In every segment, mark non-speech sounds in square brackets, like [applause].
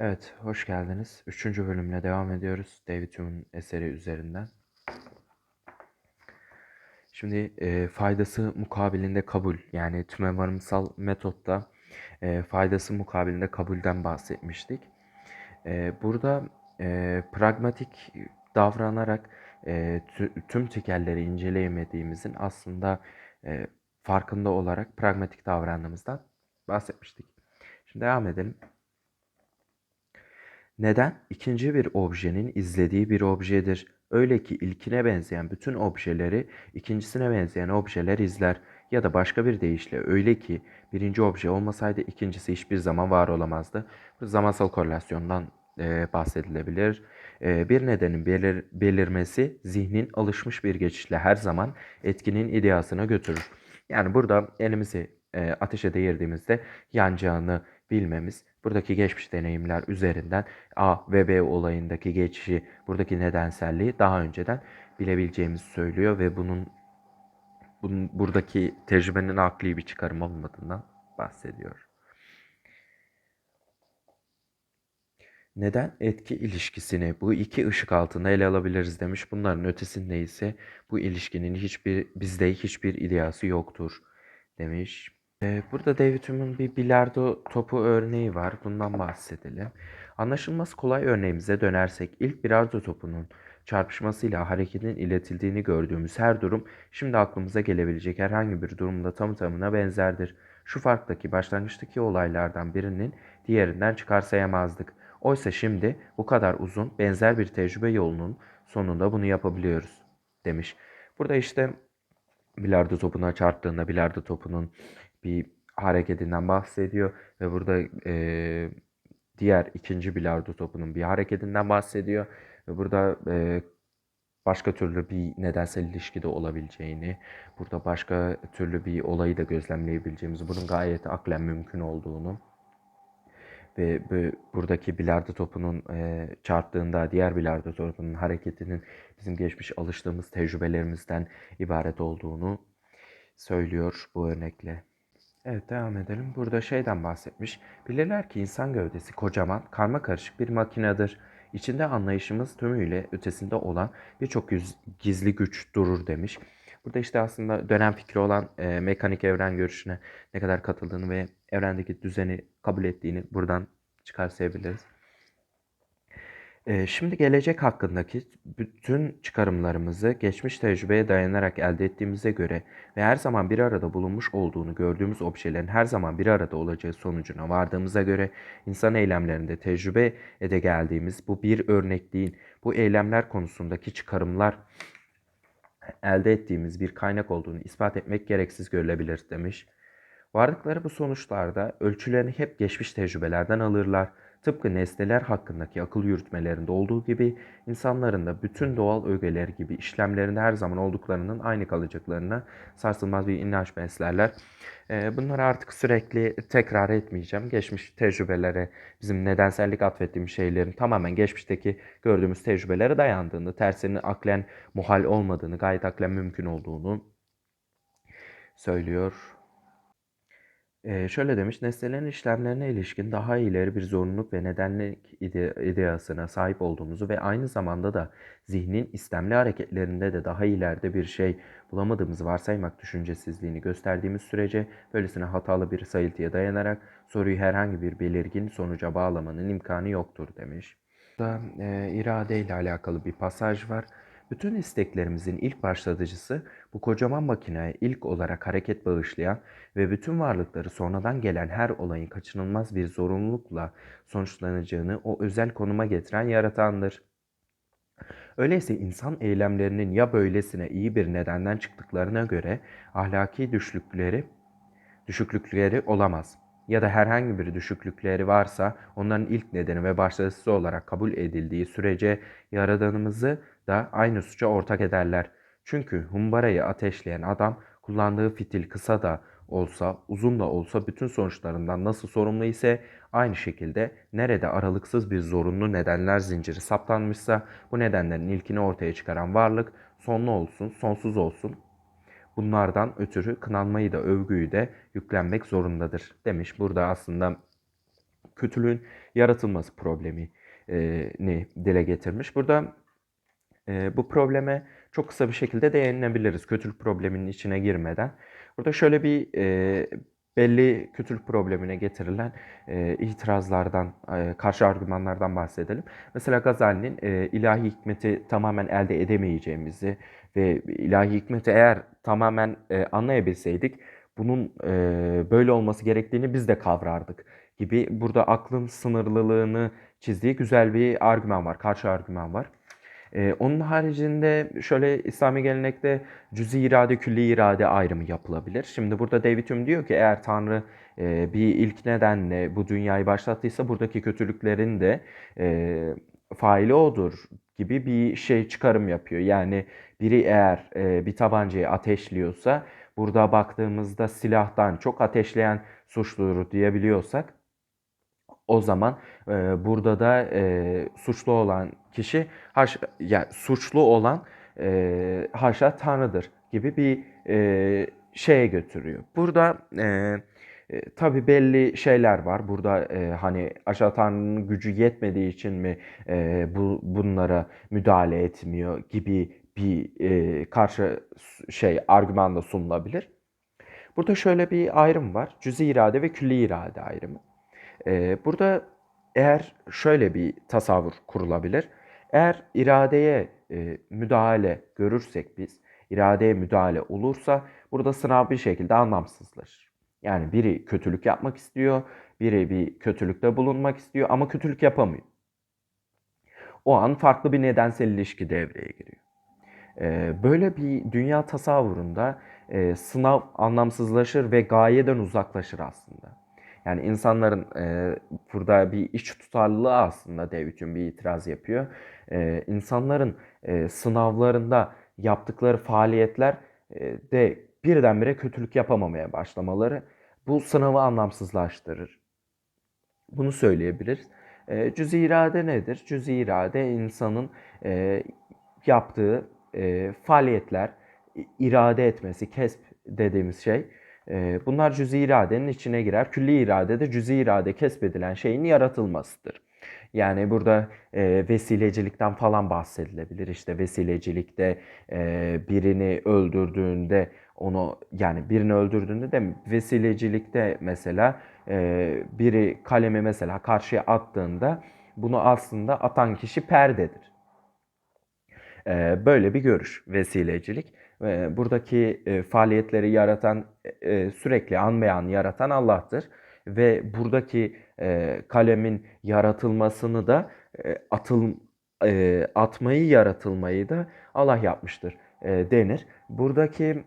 Evet, hoş geldiniz. Üçüncü bölümle devam ediyoruz. David Hume'un eseri üzerinden. Şimdi e, faydası mukabilinde kabul, yani tümevarımsal metotta e, faydası mukabilinde kabulden bahsetmiştik. E, burada e, pragmatik davranarak e, tüm tekerleri inceleyemediğimizin aslında e, farkında olarak pragmatik davrandığımızdan bahsetmiştik. Şimdi devam edelim. Neden? İkinci bir objenin izlediği bir objedir. Öyle ki ilkine benzeyen bütün objeleri ikincisine benzeyen objeler izler. Ya da başka bir deyişle öyle ki birinci obje olmasaydı ikincisi hiçbir zaman var olamazdı. Bu zamansal korelasyondan e, bahsedilebilir. E, bir nedenin belir, belirmesi zihnin alışmış bir geçişle her zaman etkinin ideasına götürür. Yani burada elimizi e, ateşe değirdiğimizde yanacağını bilmemiz buradaki geçmiş deneyimler üzerinden A ve B olayındaki geçişi, buradaki nedenselliği daha önceden bilebileceğimizi söylüyor ve bunun, bunun buradaki tecrübenin akli bir çıkarım olmadığından bahsediyor. Neden etki ilişkisini bu iki ışık altında ele alabiliriz demiş. Bunların ötesinde ise bu ilişkinin hiçbir bizde hiçbir ideası yoktur demiş. Ee, burada David Hume'un bir bilardo topu örneği var. Bundan bahsedelim. Anlaşılması kolay örneğimize dönersek ilk bilardo topunun çarpışmasıyla hareketin iletildiğini gördüğümüz her durum şimdi aklımıza gelebilecek herhangi bir durumda tamı tamına benzerdir. Şu farktaki başlangıçtaki olaylardan birinin diğerinden çıkarsayamazdık. Oysa şimdi bu kadar uzun benzer bir tecrübe yolunun sonunda bunu yapabiliyoruz demiş. Burada işte bilardo topuna çarptığında bilardo topunun bir hareketinden bahsediyor ve burada e, diğer ikinci bilardo topunun bir hareketinden bahsediyor ve burada e, başka türlü bir nedensel ilişki de olabileceğini, burada başka türlü bir olayı da gözlemleyebileceğimiz, bunun gayet aklen mümkün olduğunu ve bu, buradaki bilardo topunun e, çarptığında diğer bilardo topunun hareketinin bizim geçmiş alıştığımız tecrübelerimizden ibaret olduğunu söylüyor bu örnekle. Evet devam edelim. Burada şeyden bahsetmiş. Bilirler ki insan gövdesi kocaman, karma karışık bir makinedir. İçinde anlayışımız tümüyle ötesinde olan birçok gizli güç durur demiş. Burada işte aslında dönem fikri olan e, mekanik evren görüşüne ne kadar katıldığını ve evrendeki düzeni kabul ettiğini buradan çıkarsayabiliriz. Şimdi gelecek hakkındaki bütün çıkarımlarımızı geçmiş tecrübeye dayanarak elde ettiğimize göre ve her zaman bir arada bulunmuş olduğunu gördüğümüz objelerin her zaman bir arada olacağı sonucuna vardığımıza göre insan eylemlerinde tecrübe ede geldiğimiz bu bir örnekliğin bu eylemler konusundaki çıkarımlar elde ettiğimiz bir kaynak olduğunu ispat etmek gereksiz görülebilir demiş. Vardıkları bu sonuçlarda ölçülerini hep geçmiş tecrübelerden alırlar Tıpkı nesneler hakkındaki akıl yürütmelerinde olduğu gibi insanların da bütün doğal ögeler gibi işlemlerinde her zaman olduklarının aynı kalacaklarına sarsılmaz bir inanç beslerler. Ee, bunları artık sürekli tekrar etmeyeceğim. Geçmiş tecrübelere, bizim nedensellik atfettiğimiz şeylerin tamamen geçmişteki gördüğümüz tecrübelere dayandığını, tersinin aklen muhal olmadığını, gayet aklen mümkün olduğunu söylüyor. Ee, şöyle demiş, nesnelerin işlemlerine ilişkin daha ileri bir zorunluluk ve nedenlik ide ideasına sahip olduğumuzu ve aynı zamanda da zihnin istemli hareketlerinde de daha ileride bir şey bulamadığımızı varsaymak düşüncesizliğini gösterdiğimiz sürece böylesine hatalı bir sayıltıya dayanarak soruyu herhangi bir belirgin sonuca bağlamanın imkanı yoktur demiş. Burada e, irade ile alakalı bir pasaj var. Bütün isteklerimizin ilk başlatıcısı bu kocaman makineye ilk olarak hareket bağışlayan ve bütün varlıkları sonradan gelen her olayın kaçınılmaz bir zorunlulukla sonuçlanacağını o özel konuma getiren yaratandır. Öyleyse insan eylemlerinin ya böylesine iyi bir nedenden çıktıklarına göre ahlaki düşüklükleri düşüklükleri olamaz ya da herhangi bir düşüklükleri varsa onların ilk nedeni ve başlatıcısı olarak kabul edildiği sürece yaradanımızı da aynı suça ortak ederler. Çünkü humbarayı ateşleyen adam kullandığı fitil kısa da olsa, uzun da olsa bütün sonuçlarından nasıl sorumlu ise aynı şekilde nerede aralıksız bir zorunlu nedenler zinciri saptanmışsa bu nedenlerin ilkini ortaya çıkaran varlık sonlu olsun, sonsuz olsun. Bunlardan ötürü kınanmayı da övgüyü de yüklenmek zorundadır demiş. Burada aslında kötülüğün yaratılması problemi ni dile getirmiş. Burada e, bu probleme çok kısa bir şekilde değinebiliriz kötülük probleminin içine girmeden. Burada şöyle bir e, belli kötülük problemine getirilen e, itirazlardan, e, karşı argümanlardan bahsedelim. Mesela Gazali'nin e, ilahi hikmeti tamamen elde edemeyeceğimizi ve ilahi hikmeti eğer tamamen e, anlayabilseydik bunun e, böyle olması gerektiğini biz de kavrardık gibi burada aklın sınırlılığını çizdiği güzel bir argüman var, karşı argüman var. Ee, onun haricinde şöyle İslami gelenekte cüz-i irade, külli irade ayrımı yapılabilir. Şimdi burada David Hume diyor ki eğer Tanrı e, bir ilk nedenle bu dünyayı başlattıysa buradaki kötülüklerin de e, faili odur gibi bir şey çıkarım yapıyor. Yani biri eğer e, bir tabancayı ateşliyorsa burada baktığımızda silahtan çok ateşleyen suçludur diyebiliyorsak o zaman e, burada da e, suçlu olan kişi haş, yani suçlu olan e, haşa Tanrı'dır gibi bir e, şeye götürüyor. Burada e, e, tabi belli şeyler var. Burada e, hani aşağı Tanrı'nın gücü yetmediği için mi e, bu bunlara müdahale etmiyor gibi bir e, karşı şey argüman da sunulabilir. Burada şöyle bir ayrım var. Cüzi irade ve külli irade ayrımı. Ee, burada eğer şöyle bir tasavvur kurulabilir. Eğer iradeye e, müdahale görürsek biz, iradeye müdahale olursa burada sınav bir şekilde anlamsızlaşır. Yani biri kötülük yapmak istiyor, biri bir kötülükte bulunmak istiyor ama kötülük yapamıyor. O an farklı bir nedensel ilişki devreye giriyor. Ee, böyle bir dünya tasavvurunda e, sınav anlamsızlaşır ve gayeden uzaklaşır aslında. Yani insanların e, burada bir iç tutarlılığı aslında David'in bir itiraz yapıyor. E, insanların e, sınavlarında yaptıkları faaliyetler e, de birdenbire kötülük yapamamaya başlamaları bu sınavı anlamsızlaştırır. Bunu söyleyebiliriz. E, cüz-i irade nedir? Cüz-i irade insanın e, yaptığı e, faaliyetler, irade etmesi, kesp dediğimiz şey bunlar cüz-i iradenin içine girer. Külli irade de cüz-i irade kesbedilen şeyin yaratılmasıdır. Yani burada e, vesilecilikten falan bahsedilebilir. İşte vesilecilikte e, birini öldürdüğünde onu yani birini öldürdüğünde de vesilecilikte mesela e, biri kalemi mesela karşıya attığında bunu aslında atan kişi perdedir. E, böyle bir görüş vesilecilik buradaki e, faaliyetleri yaratan, e, sürekli an be an yaratan Allah'tır. Ve buradaki e, kalemin yaratılmasını da atıl atmayı yaratılmayı da Allah yapmıştır denir. Buradaki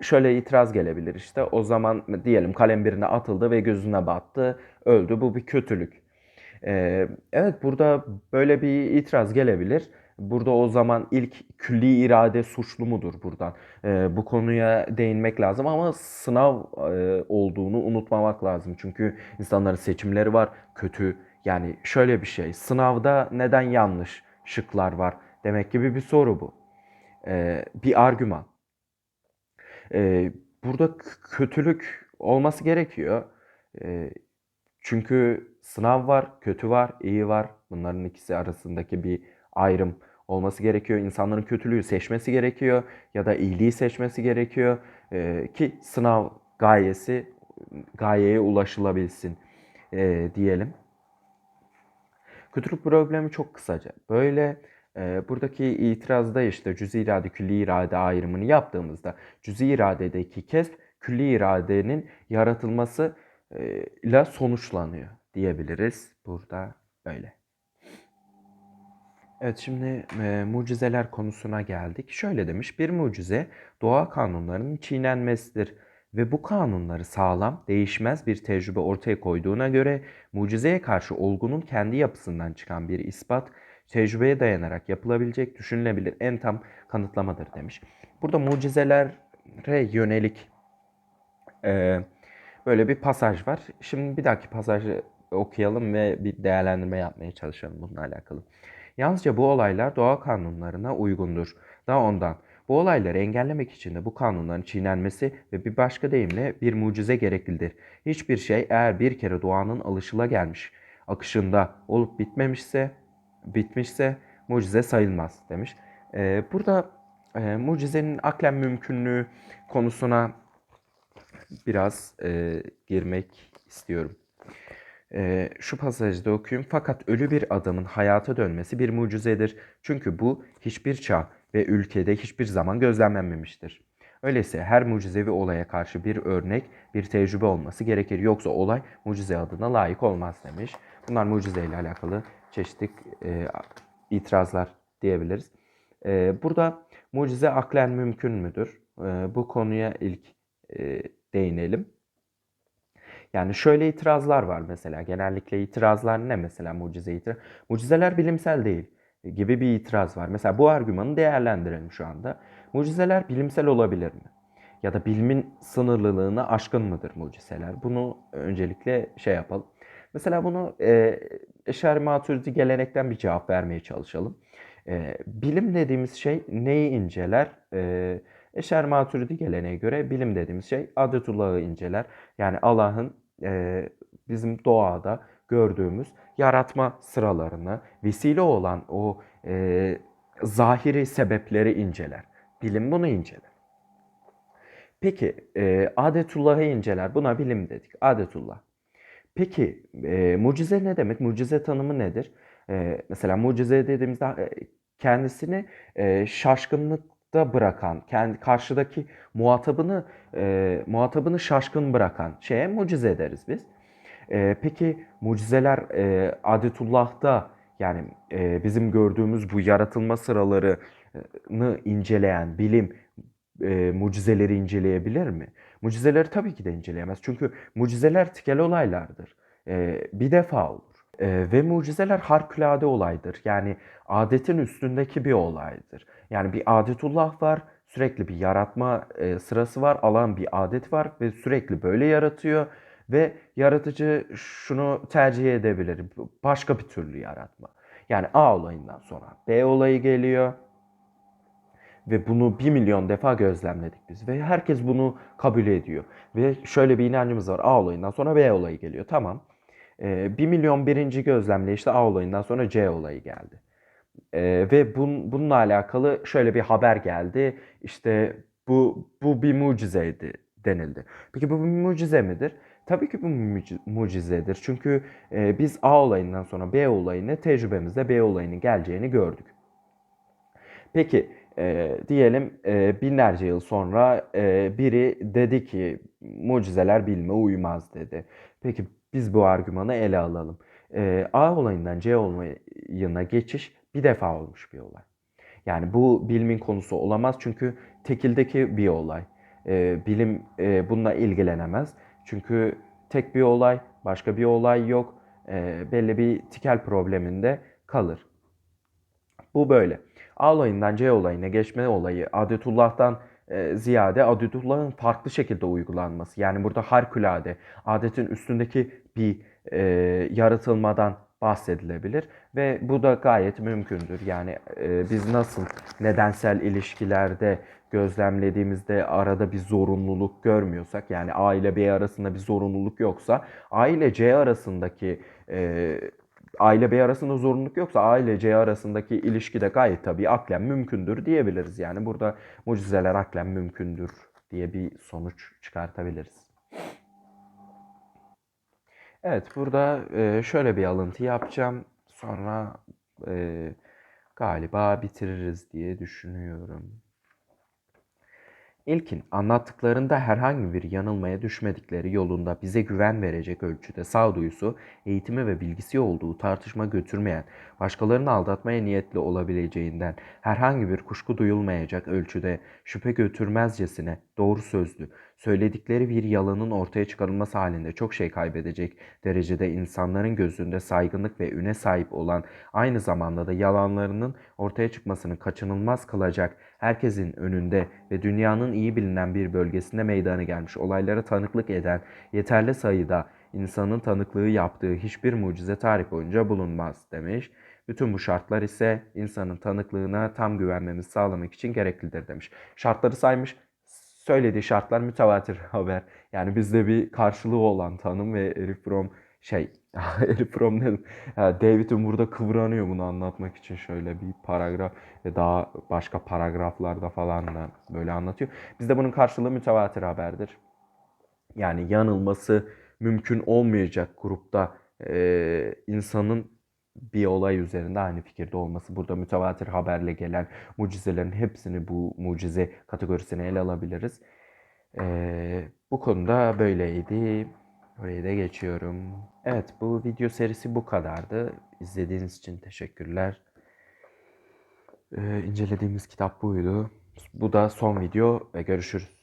şöyle itiraz gelebilir işte o zaman diyelim kalem birine atıldı ve gözüne battı öldü bu bir kötülük. Evet burada böyle bir itiraz gelebilir. Burada o zaman ilk külli irade suçlu mudur buradan? Bu konuya değinmek lazım ama sınav olduğunu unutmamak lazım. Çünkü insanların seçimleri var. Kötü yani şöyle bir şey. Sınavda neden yanlış şıklar var? Demek gibi bir soru bu. Bir argüman. Burada kötülük olması gerekiyor. Çünkü sınav var, kötü var, iyi var. Bunların ikisi arasındaki bir ayrım olması gerekiyor. İnsanların kötülüğü seçmesi gerekiyor ya da iyiliği seçmesi gerekiyor e, ki sınav gayesi gayeye ulaşılabilsin e, diyelim. Kötülük problemi çok kısaca. Böyle e, buradaki itirazda işte cüz-i irade, külli irade ayrımını yaptığımızda cüz-i iradedeki kesb külli iradenin yaratılması ile sonuçlanıyor diyebiliriz. Burada öyle. Evet şimdi e, mucizeler konusuna geldik. Şöyle demiş bir mucize doğa kanunlarının çiğnenmesidir ve bu kanunları sağlam, değişmez bir tecrübe ortaya koyduğuna göre mucizeye karşı olgunun kendi yapısından çıkan bir ispat tecrübeye dayanarak yapılabilecek düşünülebilir en tam kanıtlamadır demiş. Burada mucizelere yönelik e, böyle bir pasaj var. Şimdi bir dahaki pasajı okuyalım ve bir değerlendirme yapmaya çalışalım bununla alakalı. Yalnızca bu olaylar doğa kanunlarına uygundur. Daha ondan Bu olayları engellemek için de bu kanunların çiğnenmesi ve bir başka deyimle bir mucize gereklidir. Hiçbir şey eğer bir kere doğanın alışılagelmiş akışında olup bitmemişse, bitmişse mucize sayılmaz demiş. Ee, burada e, mucizenin aklen mümkünlüğü konusuna biraz e, girmek istiyorum. E, şu pasajı da okuyayım. Fakat ölü bir adamın hayata dönmesi bir mucizedir. Çünkü bu hiçbir çağ ve ülkede hiçbir zaman gözlemlenmemiştir. Öyleyse her mucizevi olaya karşı bir örnek, bir tecrübe olması gerekir. Yoksa olay mucize adına layık olmaz demiş. Bunlar mucizeyle alakalı çeşitli e, itirazlar diyebiliriz. E, burada mucize aklen mümkün müdür? E, bu konuya ilk e, değinelim. Yani şöyle itirazlar var mesela. Genellikle itirazlar ne mesela mucize itiraz? Mucizeler bilimsel değil gibi bir itiraz var. Mesela bu argümanı değerlendirelim şu anda. Mucizeler bilimsel olabilir mi? Ya da bilimin sınırlılığına aşkın mıdır mucizeler? Bunu öncelikle şey yapalım. Mesela bunu e, Eşari Maturidi gelenekten bir cevap vermeye çalışalım. E, bilim dediğimiz şey neyi inceler? E, Eşari Maturidi geleneğe göre bilim dediğimiz şey adetullahı inceler. Yani Allah'ın e, bizim doğada gördüğümüz yaratma sıralarını, vesile olan o e, zahiri sebepleri inceler. Bilim bunu inceler. Peki e, adetullahı inceler. Buna bilim dedik. Adetullah. Peki e, mucize ne demek? Mucize tanımı nedir? E, mesela mucize dediğimizde e, kendisini e, şaşkınlıkta bırakan, kendi karşıdaki muhatabını e, muhatabını şaşkın bırakan şeye mucize deriz biz. E, peki mucizeler e, adetullah'ta yani e, bizim gördüğümüz bu yaratılma sıralarını inceleyen bilim e, mucizeleri inceleyebilir mi? Mucizeleri tabii ki de inceleyemez. Çünkü mucizeler tikel olaylardır. E, bir defa olur. E, ve mucizeler harikulade olaydır. Yani adetin üstündeki bir olaydır. Yani bir adetullah var, sürekli bir yaratma e, sırası var, alan bir adet var ve sürekli böyle yaratıyor. Ve yaratıcı şunu tercih edebilir, başka bir türlü yaratma. Yani A olayından sonra B olayı geliyor. Ve bunu bir milyon defa gözlemledik biz. Ve herkes bunu kabul ediyor. Ve şöyle bir inancımız var. A olayından sonra B olayı geliyor. Tamam. Ee, 1 milyon birinci gözlemle işte A olayından sonra C olayı geldi. Ee, ve bun, bununla alakalı şöyle bir haber geldi. İşte bu, bu bir mucizeydi denildi. Peki bu bir mucize midir? Tabii ki bu mucizedir. Çünkü e, biz A olayından sonra B olayını tecrübemizde B olayının geleceğini gördük. Peki e, diyelim e, binlerce yıl sonra e, biri dedi ki mucizeler bilme uymaz dedi. Peki biz bu argümanı ele alalım. E, A olayından C olayına geçiş bir defa olmuş bir olay. Yani bu bilimin konusu olamaz çünkü tekildeki bir olay. E, bilim e, bununla ilgilenemez. Çünkü tek bir olay, başka bir olay yok. E, belli bir tikel probleminde kalır. Bu böyle. A olayından C olayına geçme olayı adetullah'tan e, ziyade adetullah'ın farklı şekilde uygulanması. Yani burada harikulade, adetin üstündeki bir e, yaratılmadan bahsedilebilir ve bu da gayet mümkündür. Yani e, biz nasıl nedensel ilişkilerde gözlemlediğimizde arada bir zorunluluk görmüyorsak yani A ile B arasında bir zorunluluk yoksa A ile C arasındaki e, A ile B arasında zorunluluk yoksa A ile C arasındaki ilişki de gayet tabii aklen mümkündür diyebiliriz. Yani burada mucizeler aklen mümkündür diye bir sonuç çıkartabiliriz. Evet burada e, şöyle bir alıntı yapacağım. Sonra e, galiba bitiririz diye düşünüyorum. İlkin anlattıklarında herhangi bir yanılmaya düşmedikleri yolunda bize güven verecek ölçüde sağduyusu, eğitimi ve bilgisi olduğu tartışma götürmeyen, başkalarını aldatmaya niyetli olabileceğinden herhangi bir kuşku duyulmayacak ölçüde şüphe götürmezcesine doğru sözlü, söyledikleri bir yalanın ortaya çıkarılması halinde çok şey kaybedecek derecede insanların gözünde saygınlık ve üne sahip olan aynı zamanda da yalanlarının ortaya çıkmasını kaçınılmaz kılacak herkesin önünde ve dünyanın iyi bilinen bir bölgesinde meydana gelmiş olaylara tanıklık eden yeterli sayıda insanın tanıklığı yaptığı hiçbir mucize tarih boyunca bulunmaz demiş. Bütün bu şartlar ise insanın tanıklığına tam güvenmemizi sağlamak için gereklidir demiş. Şartları saymış. Söylediği şartlar mütevatir haber. Yani bizde bir karşılığı olan tanım ve Erich Fromm şey [laughs] Erich Fromm dedim? David'in burada kıvranıyor bunu anlatmak için şöyle bir paragraf ve daha başka paragraflarda falan da böyle anlatıyor. Bizde bunun karşılığı mütevatir haberdir. Yani yanılması mümkün olmayacak grupta e, insanın bir olay üzerinde aynı fikirde olması. Burada mütevatir haberle gelen mucizelerin hepsini bu mucize kategorisine ele alabiliriz. E, bu konuda böyleydi. Oraya da geçiyorum. Evet bu video serisi bu kadardı. İzlediğiniz için teşekkürler. Ee, incelediğimiz kitap buydu. Bu da son video ve görüşürüz.